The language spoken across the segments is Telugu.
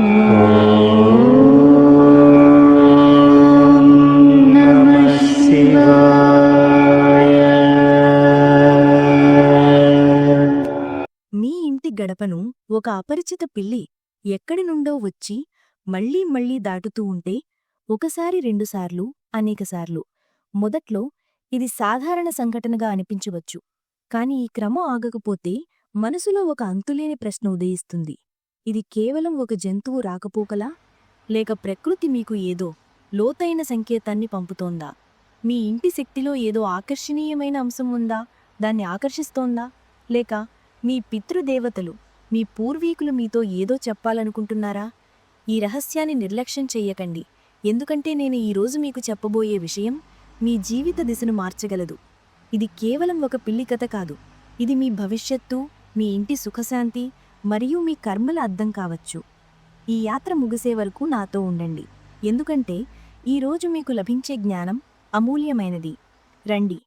మీ ఇంటి గడపను ఒక అపరిచిత పిల్లి ఎక్కడి నుండో వచ్చి మళ్ళీ మళ్ళీ దాటుతూ ఉంటే ఒకసారి రెండుసార్లు అనేకసార్లు మొదట్లో ఇది సాధారణ సంఘటనగా అనిపించవచ్చు. కాని ఈ క్రమం ఆగకపోతే మనసులో ఒక అంతులేని ప్రశ్న ఉదయిస్తుంది. ఇది కేవలం ఒక జంతువు రాకపోకలా? లేక ప్రకృతి మీకు ఏదో లోతైన సంకేతాన్ని పంపుతోందా? మీ ఇంటి శక్తిలో ఏదో ఆకర్షణీయమైన అంశం ఉందా? దాన్ని ఆకర్షిస్తోందా? లేక మీ పితృదేవతలు మీ పూర్వీకులు మీతో ఏదో చెప్పాలనుకుంటున్నారా? ఈ రహస్యాన్ని నిర్లక్ష్యం చెయ్యకండి. ఎందుకంటే నేను ఈరోజు మీకు చెప్పబోయే విషయం మీ జీవిత దిశను మార్చగలదు. ఇది కేవలం ఒక పిల్లి కథ కాదు. ఇది మీ భవిష్యత్తు మీ ఇంటి సుఖశాంతి మరియు మీ కర్మల అర్థం కావచ్చు. ఈ యాత్ర ముగిసే వరకు నాతో ఉండండి. ఎందుకంటే ఈరోజు మీకు లభించే జ్ఞానం అమూల్యమైనది. రండి.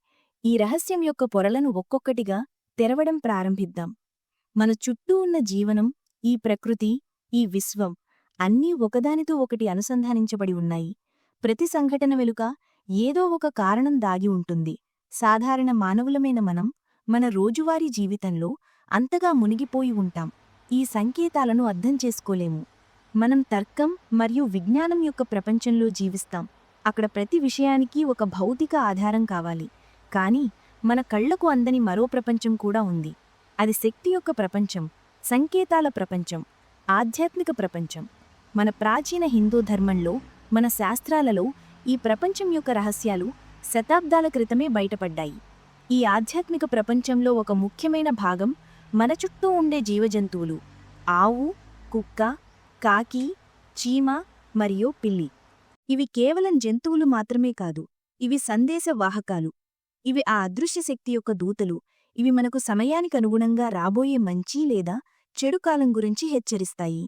ఈ రహస్యం యొక్క పొరలను ఒక్కొక్కటిగా తెరవడం ప్రారంభిద్దాం. మన చుట్టూ ఉన్న జీవనం ఈ ప్రకృతి ఈ విశ్వం అన్నీ ఒకదానితో ఒకటి అనుసంధానించబడి ఉన్నాయి. ప్రతి సంఘటన వెనుక ఏదో ఒక కారణం దాగి ఉంటుంది. సాధారణ మానవులమైన మనం మన రోజువారీ జీవితంలో అంతగా మునిగిపోయి ఉంటాం. ఈ సంకేతాలను అర్థం చేసుకోలేము. మనం తర్కం మరియు విజ్ఞానం యొక్క ప్రపంచంలో జీవిస్తాం. అక్కడ ప్రతి విషయానికి ఒక భౌతిక ఆధారం కావాలి. కానీ మన కళ్ళకు అందని మరో ప్రపంచం కూడా ఉంది. అది శక్తి యొక్క ప్రపంచం సంకేతాల ప్రపంచం ఆధ్యాత్మిక ప్రపంచం. మన ప్రాచీన హిందూ ధర్మంలో మన శాస్త్రాలలో ఈ ప్రపంచం యొక్క రహస్యాలు శతాబ్దాల క్రితమే బయటపడ్డాయి. ఈ ఆధ్యాత్మిక ప్రపంచంలో ఒక ముఖ్యమైన భాగం మన చుట్టూ ఉండే జీవజంతువులు ఆవు కుక్క కాకి చీమ మరియు పిల్లి. ఇవి కేవలం జంతువులు మాత్రమే కాదు ఇవి సందేశ వాహకాలు ఇవి ఆ అదృశ్య శక్తి యొక్క దూతలు. ఇవి మనకు సమయానికి అనుగుణంగా రాబోయే మంచి లేదా చెడు కాలం గురించి హెచ్చరిస్తాయి.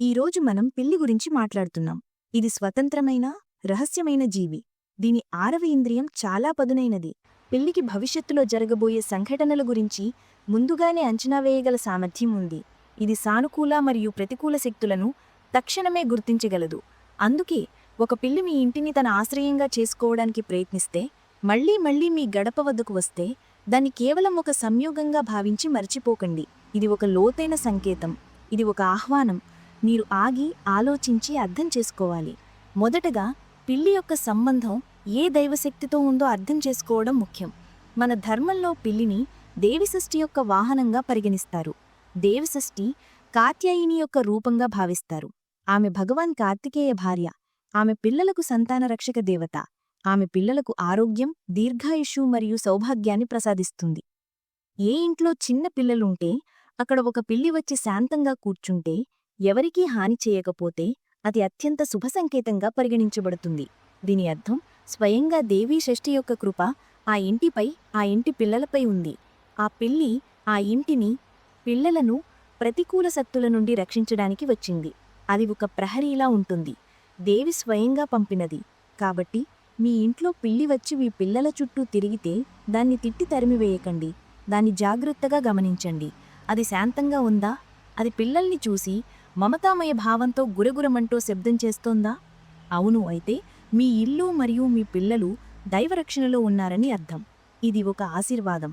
ఈరోజు మనం పిల్లి గురించి మాట్లాడుతున్నాం. ఇది స్వతంత్రమైన రహస్యమైన జీవి. దీని ఆరవ ఇంద్రియం చాలా పదునైనది. పిల్లికి భవిష్యత్తులో జరగబోయే సంఘటనల గురించి ముందుగానే అంచనా వేయగల సామర్థ్యం ఉంది. ఇది సానుకూల మరియు ప్రతికూల శక్తులను తక్షణమే గుర్తించగలదు. అందుకే ఒక పిల్లి మీ ఇంటిని తన ఆశ్రయంగా చేసుకోవడానికి ప్రయత్నిస్తే మళ్ళీ మళ్ళీ మీ గడప వద్దకు వస్తే దాన్ని కేవలం ఒక సంయోగంగా భావించి మర్చిపోకండి. ఇది ఒక లోతైన సంకేతం. ఇది ఒక ఆహ్వానం. మీరు ఆగి ఆలోచించి అర్థం చేసుకోవాలి. మొదటగా పిల్లి యొక్క సంబంధం ఏ దైవశక్తితో ఉందో అర్థం చేసుకోవడం ముఖ్యం. మన ధర్మంలో పిల్లిని దేవిసృష్టి యొక్క వాహనంగా పరిగణిస్తారు. దేవిసృష్టి కాత్యాయిని యొక్క రూపంగా భావిస్తారు. ఆమె భగవాన్ కార్తికేయ భార్య. ఆమె పిల్లలకు సంతాన రక్షక దేవత. ఆమె పిల్లలకు ఆరోగ్యం దీర్ఘాయుషు మరియు సౌభాగ్యాన్ని ప్రసాదిస్తుంది. ఏ ఇంట్లో చిన్న పిల్లలుంటే అక్కడ ఒక పిల్లి వచ్చి శాంతంగా కూర్చుంటే ఎవరికీ హాని చేయకపోతే అది అత్యంత శుభ సంకేతంగా పరిగణించబడుతుంది. దీని అర్థం స్వయంగా దేవీ షష్ఠి యొక్క కృప ఆ ఇంటిపై ఆ ఇంటి పిల్లలపై ఉంది. ఆ పిల్లి ఆ ఇంటిని పిల్లలను ప్రతికూల శక్తుల నుండి రక్షించడానికి వచ్చింది. అది ఒక ప్రహరీలా ఉంటుంది. దేవి స్వయంగా పంపినది. కాబట్టి మీ ఇంట్లో పిల్లి వచ్చి మీ పిల్లల చుట్టూ తిరిగితే దాన్ని తిట్టి తరిమివేయకండి. దాన్ని జాగ్రత్తగా గమనించండి. అది శాంతంగా ఉందా? అది పిల్లల్ని చూసి మమతామయ భావంతో గురగురమంటూ శబ్దం చేస్తోందా? అవును అయితే మీ ఇల్లు మరియు మీ పిల్లలు దైవరక్షణలో ఉన్నారని అర్థం. ఇది ఒక ఆశీర్వాదం.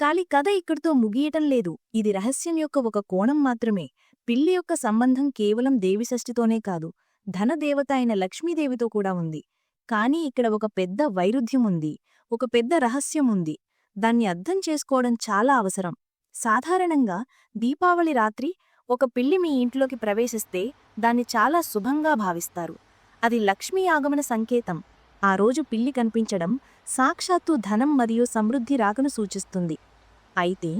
కాలి కథ ఇక్కడితో ముగియటం లేదు. ఇది రహస్యం యొక్క ఒక కోణం మాత్రమే. పిల్లి యొక్క సంబంధం కేవలం దేవిషష్ఠితోనే కాదు ధనదేవత అయిన లక్ష్మీదేవితో కూడా ఉంది. కానీ ఇక్కడ ఒక పెద్ద వైరుధ్యం ఉంది. ఒక పెద్ద రహస్యం ఉంది. దాన్ని అర్థం చేసుకోవడం చాలా అవసరం. సాధారణంగా దీపావళి రాత్రి ఒక పిల్లి మీ ఇంట్లోకి ప్రవేశిస్తే దాన్ని చాలా శుభంగా భావిస్తారు. అది లక్ష్మీ ఆగమన సంకేతం. ఆ రోజు పిల్లి కనిపించడం సాక్షాత్తు ధనం మరియు సమృద్ధి రాకను సూచిస్తుంది. అయితే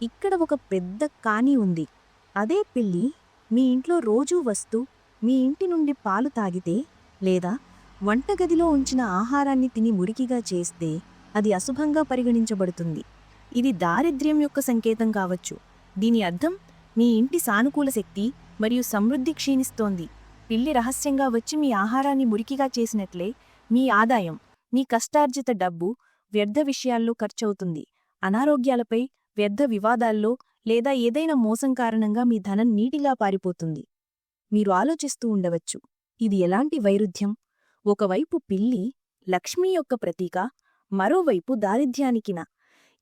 ఇక్కడ ఒక పెద్ద కాని ఉంది. అదే పిల్లి మీ ఇంట్లో రోజూ వస్తూ మీ ఇంటి నుండి పాలు తాగితే లేదా వంటగదిలో ఉంచిన ఆహారాన్ని తిని మురికిగా చేస్తే అది అశుభంగా పరిగణించబడుతుంది. ఇది దారిద్ర్యం యొక్క సంకేతం కావచ్చు. దీని అర్థం మీ ఇంటి సానుకూల శక్తి మరియు సమృద్ధి క్షీణిస్తోంది. పిల్లి రహస్యంగా వచ్చి మీ ఆహారాన్ని మురికిగా చేసినట్లే మీ ఆదాయం మీ కష్టార్జిత డబ్బు వ్యర్థ విషయాల్లో ఖర్చవుతుంది. అనారోగ్యాలపై వ్యర్థ వివాదాల్లో లేదా ఏదైనా మోసం కారణంగా మీ ధనం నీటిగా పారిపోతుంది. మీరు ఆలోచిస్తూ ఉండవచ్చు ఇది ఎలాంటి వైరుధ్యం? ఒకవైపు పిల్లి లక్ష్మీ యొక్క ప్రతీక మరోవైపు దారిద్ర్యానికిన.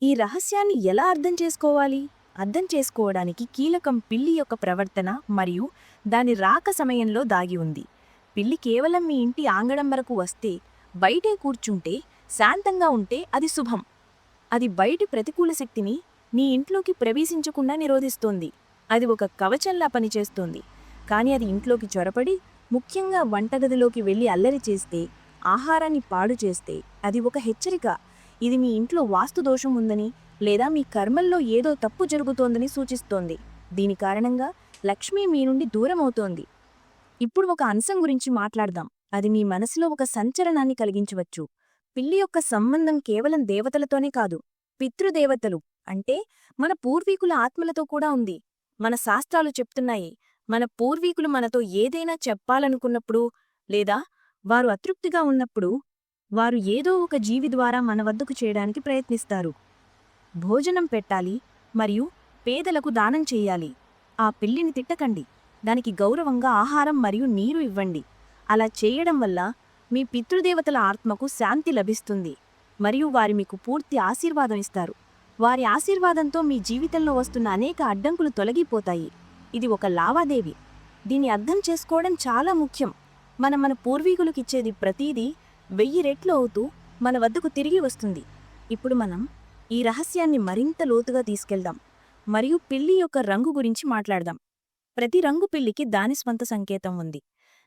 ఈ రహస్యాన్ని ఎలా అర్థం చేసుకోవాలి? అర్థం చేసుకోవడానికి కీలకం పిల్లి యొక్క ప్రవర్తన మరియు దాని రాక సమయంలో దాగి ఉంది. పిల్లి కేవలం మీ ఇంటి ఆంగడం వరకు వస్తే బయటే కూర్చుంటే శాంతంగా ఉంటే అది శుభం. అది బయటి ప్రతికూల శక్తిని నీ ఇంట్లోకి ప్రవేశించకుండా నిరోధిస్తోంది. అది ఒక కవచంలా పనిచేస్తోంది. కానీ అది ఇంట్లోకి చొరపడి ముఖ్యంగా వంటగదిలోకి వెళ్ళి అల్లరి చేస్తే ఆహారాన్ని పాడు చేస్తే అది ఒక హెచ్చరిక. ఇది మీ ఇంట్లో వాస్తు దోషం ఉందని లేదా మీ కర్మల్లో ఏదో తప్పు జరుగుతోందని సూచిస్తోంది. దీని కారణంగా లక్ష్మి మీ నుండి దూరం అవుతోంది ఇప్పుడు ఒక అంశం గురించి మాట్లాడదాం. అది మీ మనసులో ఒక సంచలనాన్ని కలిగించవచ్చు. పిల్లి యొక్క సంబంధం కేవలం దేవతలతోనే కాదు పితృదేవతలు అంటే మన పూర్వీకుల ఆత్మలతో కూడా ఉంది. మన శాస్త్రాలు చెప్తున్నాయి మన పూర్వీకులు మనతో ఏదైనా చెప్పాలనుకున్నప్పుడు లేదా వారు అతృప్తిగా ఉన్నప్పుడు వారు ఏదో ఒక జీవి ద్వారా మన వద్దకు చేయడానికి ప్రయత్నిస్తారు. భోజనం పెట్టాలి మరియు పేదలకు దానం చేయాలి. ఆ పిల్లిని తిట్టకండి. దానికి గౌరవంగా ఆహారం మరియు నీరు ఇవ్వండి. అలా చేయడం వల్ల మీ పితృదేవతల ఆత్మకు శాంతి లభిస్తుంది. మరియు వారి మీకు పూర్తి ఆశీర్వాదం ఇస్తారు. వారి ఆశీర్వాదంతో మీ జీవితంలో వస్తున్న అనేక అడ్డంకులు తొలగిపోతాయి. ఇది ఒక లావాదేవి. దీన్ని అర్థం చేసుకోవడం చాలా ముఖ్యం. మనం మన పూర్వీకులకిచ్చేది ప్రతీదీ వెయ్యి రెట్లు అవుతూ మన వద్దకు తిరిగి వస్తుంది. ఇప్పుడు మనం ఈ రహస్యాన్ని మరింత లోతుగా తీసుకెళ్దాం. మరియు పిల్లి యొక్క రంగు గురించి మాట్లాడదాం. ప్రతి రంగు పిల్లికి దాని స్వంత సంకేతం ఉంది.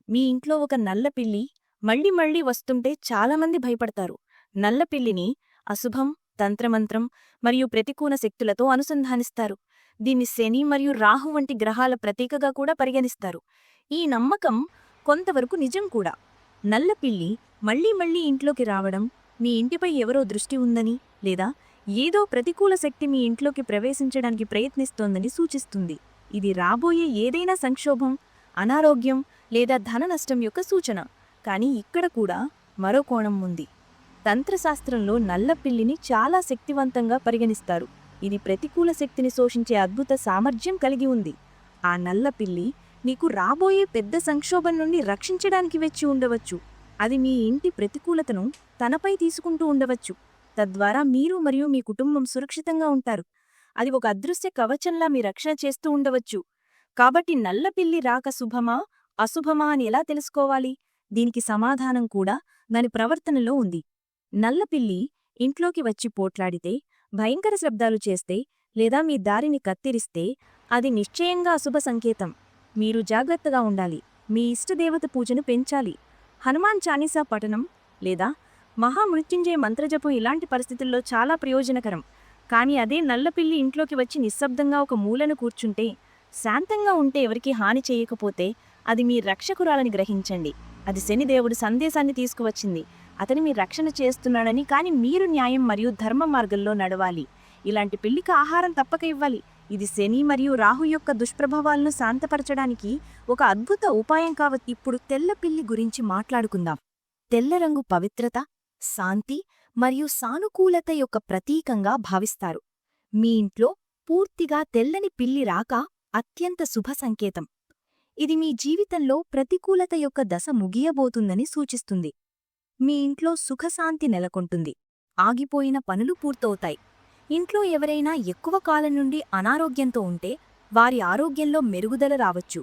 మీ ఇంట్లో ఒక నల్ల పిల్లి మళ్ళీ మళ్ళీ వస్తుంటే చాలామంది భయపడతారు. నల్లపిల్లిని అశుభం తంత్రమంత్రం మరియు ప్రతికూల శక్తులతో అనుసంధానిస్తారు. దీన్ని శని మరియు రాహు వంటి గ్రహాల ప్రతీకగా కూడా పరిగణిస్తారు. ఈ నమ్మకం కొంతవరకు నిజం కూడా. నల్లపిల్లి మళ్ళీ మళ్ళీ మళ్ళీ ఇంట్లోకి రావడం మీ ఇంటిపై ఎవరో దృష్టి ఉందని లేదా ఏదో ప్రతికూల శక్తి మీ ఇంట్లోకి ప్రవేశించడానికి ప్రయత్నిస్తోందని సూచిస్తుంది. ఇది రాబోయే ఏదైనా సంక్షోభం అనారోగ్యం లేదా ధన నష్టం యొక్క సూచన. కానీ ఇక్కడ కూడా మరో కోణం ఉంది. తంత్రశాస్త్రంలో నల్ల పిల్లిని చాలా శక్తివంతంగా పరిగణిస్తారు. ఇది ప్రతికూల శక్తిని శోషించే అద్భుత సామర్థ్యం కలిగి ఉంది. ఆ నల్ల పిల్లి నీకు రాబోయే పెద్ద సంక్షోభం నుండి రక్షించడానికి వెచ్చి ఉండవచ్చు. అది మీ ఇంటి ప్రతికూలతను తనపై తీసుకుంటూ ఉండవచ్చు. తద్వారా మీరు మరియు మీ కుటుంబం సురక్షితంగా ఉంటారు. అది ఒక అదృశ్య కవచంలా మీ రక్షణ చేస్తూ ఉండవచ్చు. కాబట్టి నల్ల పిల్లి రాక శుభమా అశుభమా అని ఎలా తెలుసుకోవాలి? దీనికి సమాధానం కూడా దాని ప్రవర్తనలో ఉంది. నల్లపిల్లి ఇంట్లోకి వచ్చి పోట్లాడితే భయంకర శబ్దాలు చేస్తే లేదా మీ దారిని కత్తిరిస్తే అది నిశ్చయంగా అశుభ సంకేతం. మీరు జాగ్రత్తగా ఉండాలి. మీ ఇష్టదేవత పూజను పెంచాలి. హనుమాన్ చానీసా పఠనం లేదా మహామృత్యుంజయ మంత్రజపం ఇలాంటి పరిస్థితుల్లో చాలా ప్రయోజనకరం. కానీ అదే నల్లపిల్లి ఇంట్లోకి వచ్చి నిశ్శబ్దంగా ఒక మూలను కూర్చుంటే శాంతంగా ఉంటే ఎవరికీ హాని చేయకపోతే అది మీ రక్షకురాలని గ్రహించండి. అది శనిదేవుడు సందేశాన్ని తీసుకువచ్చింది. అతని మీ రక్షణ చేస్తున్నాడని కానీ మీరు న్యాయం మరియు ధర్మ మార్గంలో నడవాలి. ఇలాంటి పిల్లికి ఆహారం తప్పక ఇవ్వాలి. ఇది శని మరియు రాహు యొక్క దుష్ప్రభావాలను శాంతపరచడానికి ఒక అద్భుత ఉపాయం కావచ్చు ఇప్పుడు తెల్ల పిల్లి గురించి మాట్లాడుకుందాం. తెల్ల రంగు పవిత్రత శాంతి మరియు సానుకూలత యొక్క ప్రతీకంగా భావిస్తారు. మీ ఇంట్లో పూర్తిగా తెల్లని పిల్లి రాక అత్యంత శుభ సంకేతం. ఇది మీ జీవితంలో ప్రతికూలత యొక్క దశ ముగియబోతుందని సూచిస్తుంది. మీ ఇంట్లో సుఖశాంతి నెలకొంటుంది. ఆగిపోయిన పనులు పూర్తవుతాయి. ఇంట్లో ఎవరైనా ఎక్కువ కాలం నుండి అనారోగ్యంతో ఉంటే వారి ఆరోగ్యంలో మెరుగుదల రావచ్చు.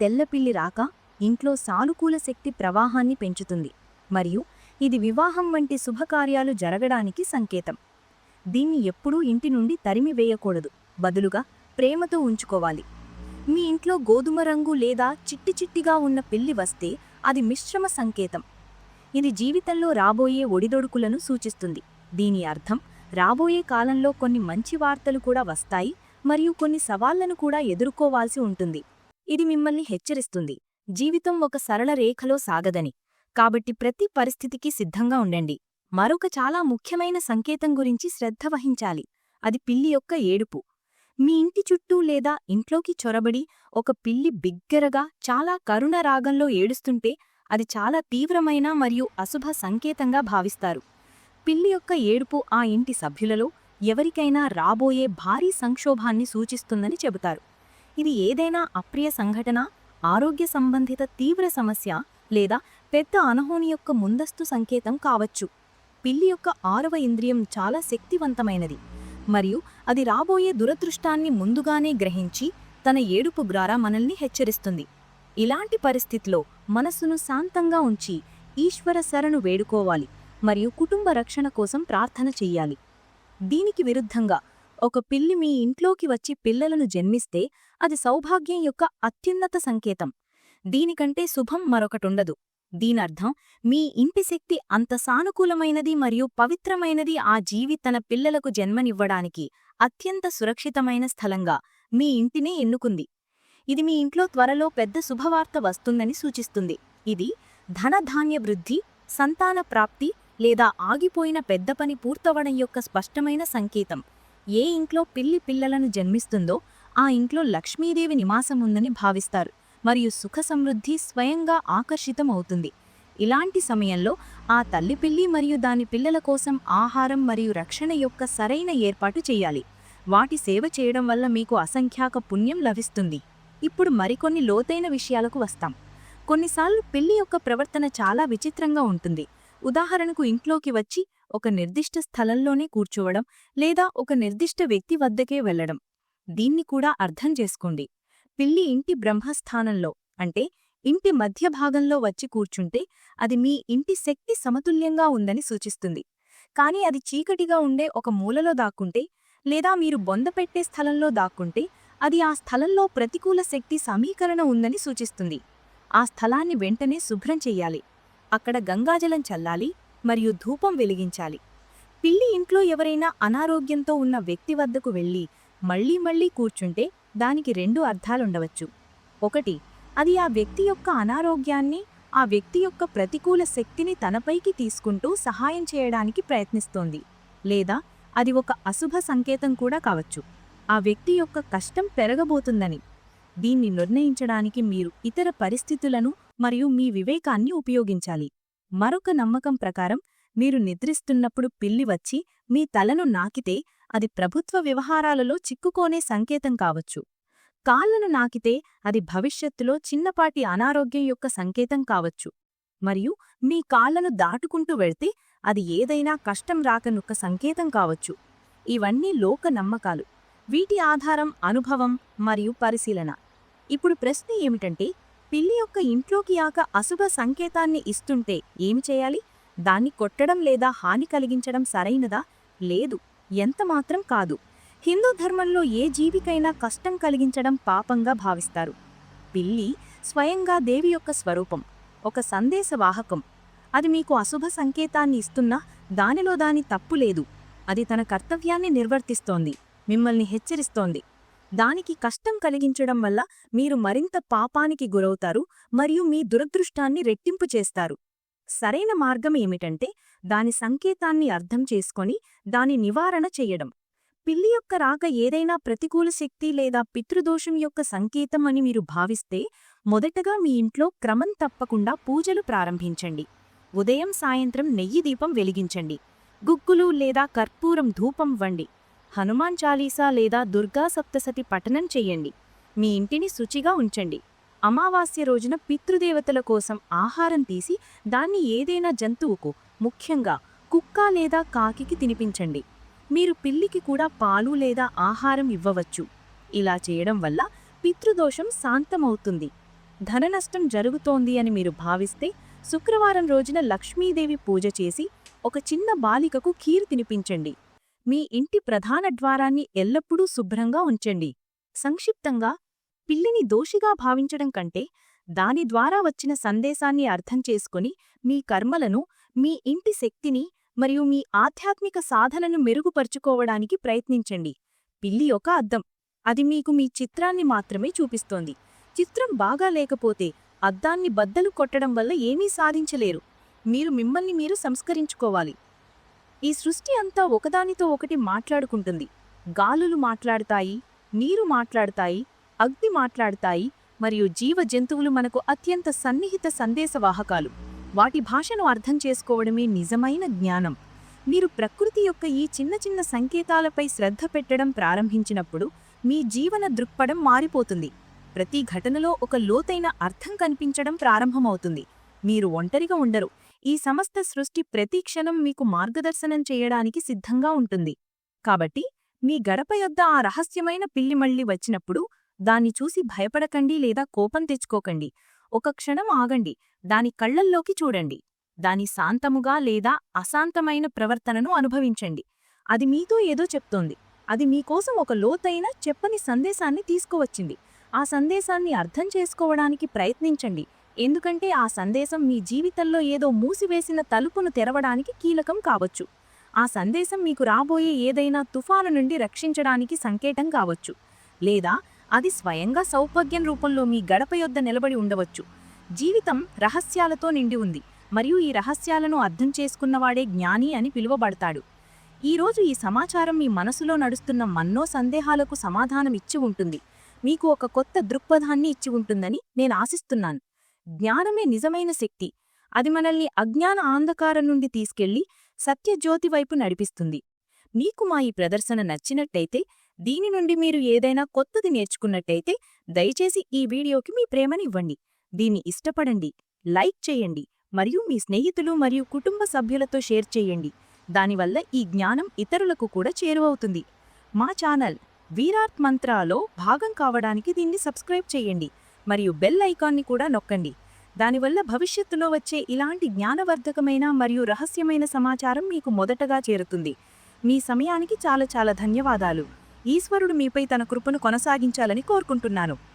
తెల్లపిల్లి రాక ఇంట్లో సానుకూల శక్తి ప్రవాహాన్ని పెంచుతుంది. మరియు ఇది వివాహం వంటి శుభకార్యాలు జరగడానికి సంకేతం. దీన్ని ఎప్పుడూ ఇంటి నుండి తరిమివేయకూడదు. బదులుగా ప్రేమతో ఉంచుకోవాలి. మీ ఇంట్లో గోధుమ రంగు లేదా చిట్టి చిట్టిగా ఉన్న పిల్లి వస్తే అది మిశ్రమ సంకేతం. ఇది జీవితంలో రాబోయే ఒడిదొడుకులను సూచిస్తుంది. దీని అర్థం రాబోయే కాలంలో కొన్ని మంచి వార్తలు కూడా వస్తాయి మరియు కొన్ని సవాళ్ళను కూడా ఎదుర్కోవాల్సి ఉంటుంది. ఇది మిమ్మల్ని హెచ్చరిస్తుంది. జీవితం ఒక సరళ రేఖలో సాగదని. కాబట్టి ప్రతి పరిస్థితికి సిద్ధంగా ఉండండి. మరొక చాలా ముఖ్యమైన సంకేతం గురించి శ్రద్ధ వహించాలి. అది పిల్లి యొక్క ఏడుపు. మీ ఇంటి చుట్టూ లేదా ఇంట్లోకి చొరబడి ఒక పిల్లి బిగ్గరగా చాలా కరుణ రాగంలో ఏడుస్తుంటే అది చాలా తీవ్రమైన మరియు అశుభ సంకేతంగా భావిస్తారు. పిల్లి యొక్క ఏడుపు ఆ ఇంటి సభ్యులలో ఎవరికైనా రాబోయే భారీ సంక్షోభాన్ని సూచిస్తుందని చెబుతారు. ఇది ఏదైనా అప్రియ సంఘటన ఆరోగ్య సంబంధిత తీవ్ర సమస్య లేదా పెద్ద అనహోని యొక్క ముందస్తు సంకేతం కావచ్చు. పిల్లి యొక్క ఆరవ ఇంద్రియం చాలా శక్తివంతమైనది. మరియు అది రాబోయే దురదృష్టాన్ని ముందుగానే గ్రహించి తన ఏడుపు ద్వారా మనల్ని హెచ్చరిస్తుంది. ఇలాంటి పరిస్థితిలో మనస్సును శాంతంగా ఉంచి ఈశ్వర శరణు వేడుకోవాలి మరియు కుటుంబ రక్షణ కోసం ప్రార్థన చెయ్యాలి. దీనికి విరుద్ధంగా ఒక పిల్లి మీ ఇంట్లోకి వచ్చి పిల్లలను జన్మిస్తే అది సౌభాగ్యం యొక్క అత్యున్నత సంకేతం. దీనికంటే శుభం మరొకటుండదు దీనర్థం మీ ఇంటి శక్తి అంత సానుకూలమైనది మరియు పవిత్రమైనది ఆ జీవి తన పిల్లలకు జన్మనివ్వడానికి అత్యంత సురక్షితమైన స్థలంగా మీ ఇంటినే ఎన్నుకుంది. ఇది మీ ఇంట్లో త్వరలో పెద్ద శుభవార్త వస్తుందని సూచిస్తుంది. ఇది ధనధాన్య వృద్ధి సంతాన ప్రాప్తి లేదా ఆగిపోయిన పెద్ద పని పూర్తవడం యొక్క స్పష్టమైన సంకేతం. ఏ ఇంట్లో పిల్లి పిల్లలను జన్మిస్తుందో ఆ ఇంట్లో లక్ష్మీదేవి నివాసముందని భావిస్తారు. మరియు సుఖ సమృద్ధి స్వయంగా ఆకర్షితమవుతుంది. ఇలాంటి సమయంలో ఆ తల్లి పిల్లి మరియు దాని పిల్లల కోసం ఆహారం మరియు రక్షణ యొక్క సరైన ఏర్పాటు చేయాలి. వాటి సేవ చేయడం వల్ల మీకు అసంఖ్యాక పుణ్యం లభిస్తుంది. ఇప్పుడు మరికొన్ని లోతైన విషయాలకు వస్తాం. కొన్నిసార్లు పిల్లి యొక్క ప్రవర్తన చాలా విచిత్రంగా ఉంటుంది. ఉదాహరణకు ఇంట్లోకి వచ్చి ఒక నిర్దిష్ట స్థలంలోనే కూర్చోవడం లేదా ఒక నిర్దిష్ట వ్యక్తి వద్దకే వెళ్ళడం దీన్ని కూడా అర్థం చేసుకోండి. పిల్లి ఇంటి బ్రహ్మస్థానంలో అంటే ఇంటి మధ్య భాగంలో వచ్చి కూర్చుంటే అది మీ ఇంటి శక్తి సమతుల్యంగా ఉందని సూచిస్తుంది. కాని అది చీకటిగా ఉండే ఒక మూలలో దాక్కుంటే లేదా మీరు బొందపెట్టే స్థలంలో దాక్కుంటే అది ఆ స్థలంలో ప్రతికూల శక్తి సమీకరణ ఉందని సూచిస్తుంది. ఆ స్థలాన్ని వెంటనే శుభ్రం చెయ్యాలి అక్కడ గంగాజలం చల్లాలి మరియు ధూపం వెలిగించాలి. పిల్లి ఇంట్లో ఎవరైనా అనారోగ్యంతో ఉన్న వ్యక్తి వద్దకు వెళ్ళి మళ్ళీ మళ్ళీ కూర్చుంటే దానికి రెండు అర్థాలుండవచ్చు. ఒకటి అది ఆ వ్యక్తి యొక్క అనారోగ్యాన్ని ఆ వ్యక్తి యొక్క ప్రతికూల శక్తిని తనపైకి తీసుకుంటూ సహాయం చేయడానికి ప్రయత్నిస్తోంది. లేదా అది ఒక అశుభ సంకేతం కూడా కావచ్చు. ఆ వ్యక్తి యొక్క కష్టం పెరగబోతుందని. దీన్ని నిర్ణయించడానికి మీరు ఇతర పరిస్థితులను మరియు మీ వివేకాన్ని ఉపయోగించాలి. మరొక నమ్మకం ప్రకారం మీరు నిద్రిస్తున్నప్పుడు పిల్లి వచ్చి మీ తలను నాకితే అది ప్రభుత్వ వ్యవహారాలలో చిక్కుకోనే సంకేతం కావచ్చు. కాళ్ళను నాకితే అది భవిష్యత్తులో చిన్నపాటి అనారోగ్యం యొక్క సంకేతం కావచ్చు. మరియు మీ కాళ్ళను దాటుకుంటూ వెళ్తే అది ఏదైనా కష్టం రాకనొక్క సంకేతం కావచ్చు. ఇవన్నీ లోక నమ్మకాలు. వీటి ఆధారం అనుభవం మరియు పరిశీలన. ఇప్పుడు ప్రశ్న ఏమిటంటే పిల్లి యొక్క ఇంట్లోకి ఆక అశుభ సంకేతాన్ని ఇస్తుంటే ఏమి చేయాలి? దాన్ని కొట్టడం లేదా హాని కలిగించడం సరైనదా? లేదు. ఎంతమాత్రం కాదు. హిందూ ధర్మంలో ఏ జీవికైనా కష్టం కలిగించడం పాపంగా భావిస్తారు. పిల్లి స్వయంగా దేవి యొక్క స్వరూపం ఒక సందేశవాహకం అది మీకు అశుభ సంకేతాన్ని ఇస్తున్నా దానిలో దాని తప్పు లేదు. అది తన కర్తవ్యాన్ని నిర్వర్తిస్తోంది మిమ్మల్ని హెచ్చరిస్తోంది. దానికి కష్టం కలిగించడం వల్ల మీరు మరింత పాపానికి గురవుతారు మరియు మీ దురదృష్టాన్ని రెట్టింపు చేస్తారు. సరైన మార్గం ఏమిటంటే దాని సంకేతాన్ని అర్థం చేసుకొని దాని నివారణ చెయ్యడం పిల్లి యొక్క రాక ఏదైనా ప్రతికూల శక్తి లేదా పితృదోషం యొక్క సంకేతం అని మీరు భావిస్తే మొదటగా మీ ఇంట్లో క్రమం తప్పకుండా పూజలు ప్రారంభించండి. ఉదయం సాయంత్రం నెయ్యి దీపం వెలిగించండి. గుగ్గులు లేదా కర్పూరం ధూపం వండి హనుమాన్ చాలీసా లేదా దుర్గా సప్తసతి పఠనం చెయ్యండి మీ ఇంటిని శుచిగా ఉంచండి. అమావాస్య రోజున పితృదేవతల కోసం ఆహారం తీసి దాన్ని ఏదైనా జంతువుకు ముఖ్యంగా కుక్క లేదా కాకికి తినిపించండి. మీరు పిల్లికి కూడా పాలు లేదా ఆహారం ఇవ్వవచ్చు. ఇలా చేయడం వల్ల పితృదోషం శాంతమవుతుంది. ధననష్టం జరుగుతోంది అని మీరు భావిస్తే శుక్రవారం రోజున లక్ష్మీదేవి పూజ చేసి ఒక చిన్న బాలికకు కీరు తినిపించండి. మీ ఇంటి ప్రధాన ద్వారాన్ని ఎల్లప్పుడూ శుభ్రంగా ఉంచండి. సంక్షిప్తంగా పిల్లిని దోషిగా భావించడం కంటే దాని ద్వారా వచ్చిన సందేశాన్ని అర్థం చేసుకుని మీ కర్మలను మీ ఇంటి శక్తిని మరియు మీ ఆధ్యాత్మిక సాధనను మెరుగుపరుచుకోవడానికి ప్రయత్నించండి. పిల్లి ఒక అద్దం. అది మీకు మీ చిత్రాన్ని మాత్రమే చూపిస్తోంది. చిత్రం బాగా లేకపోతే అద్దాన్ని బద్దలు కొట్టడం వల్ల ఏమీ సాధించలేరు. మీరు మిమ్మల్ని మీరు సంస్కరించుకోవాలి. ఈ సృష్టి అంతా ఒకదానితో ఒకటి మాట్లాడుకుంటుంది. గాలులు మాట్లాడతాయి నీరు మాట్లాడతాయి అగ్ని మాట్లాడతాయి మరియు జీవ జంతువులు మనకు అత్యంత సన్నిహిత సందేశవాహకాలు. వాటి భాషను అర్థం చేసుకోవడమే నిజమైన జ్ఞానం. మీరు ప్రకృతి యొక్క ఈ చిన్న చిన్న సంకేతాలపై శ్రద్ధ పెట్టడం ప్రారంభించినప్పుడు మీ జీవన దృక్పథం మారిపోతుంది. ప్రతి ఘటనలో ఒక లోతైన అర్థం కనిపించడం ప్రారంభమవుతుంది. మీరు ఒంటరిగా ఉండరు. ఈ సమస్త సృష్టి ప్రతి క్షణం మీకు మార్గదర్శనం చేయడానికి సిద్ధంగా ఉంటుంది. కాబట్టి మీ గడప యొద్ద ఆ రహస్యమైన పిల్లి మళ్ళీ వచ్చినప్పుడు దాన్ని చూసి భయపడకండి లేదా కోపం తెచ్చుకోకండి. ఒక క్షణం ఆగండి. దాని కళ్ళల్లోకి చూడండి. దాని శాంతముగా లేదా అశాంతమైన ప్రవర్తనను అనుభవించండి. అది మీతో ఏదో చెప్తోంది. అది మీకోసం ఒక లోతైన చెప్పని సందేశాన్ని తీసుకువచ్చింది. ఆ సందేశాన్ని అర్థం చేసుకోవడానికి ప్రయత్నించండి. ఎందుకంటే ఆ సందేశం మీ జీవితంలో ఏదో మూసివేసిన తలుపును తెరవడానికి కీలకం కావచ్చు. ఆ సందేశం మీకు రాబోయే ఏదైనా తుఫాను నుండి రక్షించడానికి సంకేతం కావచ్చు. లేదా అది స్వయంగా సౌభాగ్యం రూపంలో మీ గడప యొద్ద నిలబడి ఉండవచ్చు. జీవితం రహస్యాలతో నిండి ఉంది. మరియు ఈ రహస్యాలను అర్థం చేసుకున్నవాడే జ్ఞాని అని పిలువబడతాడు. ఈరోజు ఈ సమాచారం మీ మనసులో నడుస్తున్న మన్నో సందేహాలకు సమాధానం ఇచ్చి ఉంటుంది. మీకు ఒక కొత్త దృక్పథాన్ని ఇచ్చి ఉంటుందని నేను ఆశిస్తున్నాను. జ్ఞానమే నిజమైన శక్తి. అది మనల్ని అజ్ఞాన ఆంధకారం నుండి తీసుకెళ్ళి సత్యజ్యోతి వైపు నడిపిస్తుంది. మీకు మా ఈ ప్రదర్శన నచ్చినట్టయితే దీని నుండి మీరు ఏదైనా కొత్తది నేర్చుకున్నట్టయితే దయచేసి ఈ వీడియోకి మీ ప్రేమనివ్వండి. దీన్ని ఇష్టపడండి లైక్ చేయండి మరియు మీ స్నేహితులు మరియు కుటుంబ సభ్యులతో షేర్ చేయండి. దానివల్ల ఈ జ్ఞానం ఇతరులకు కూడా చేరువవుతుంది. మా ఛానల్ వీరార్త్ మంత్రాలో భాగం కావడానికి దీన్ని సబ్స్క్రైబ్ చేయండి మరియు బెల్ ఐకాన్ని కూడా నొక్కండి. దానివల్ల భవిష్యత్తులో వచ్చే ఇలాంటి జ్ఞానవర్ధకమైన మరియు రహస్యమైన సమాచారం మీకు మొదటగా చేరుతుంది. మీ సమయానికి చాలా చాలా ధన్యవాదాలు. ఈశ్వరుడు మీపై తన కృపను కొనసాగించాలని కోరుకుంటున్నాను.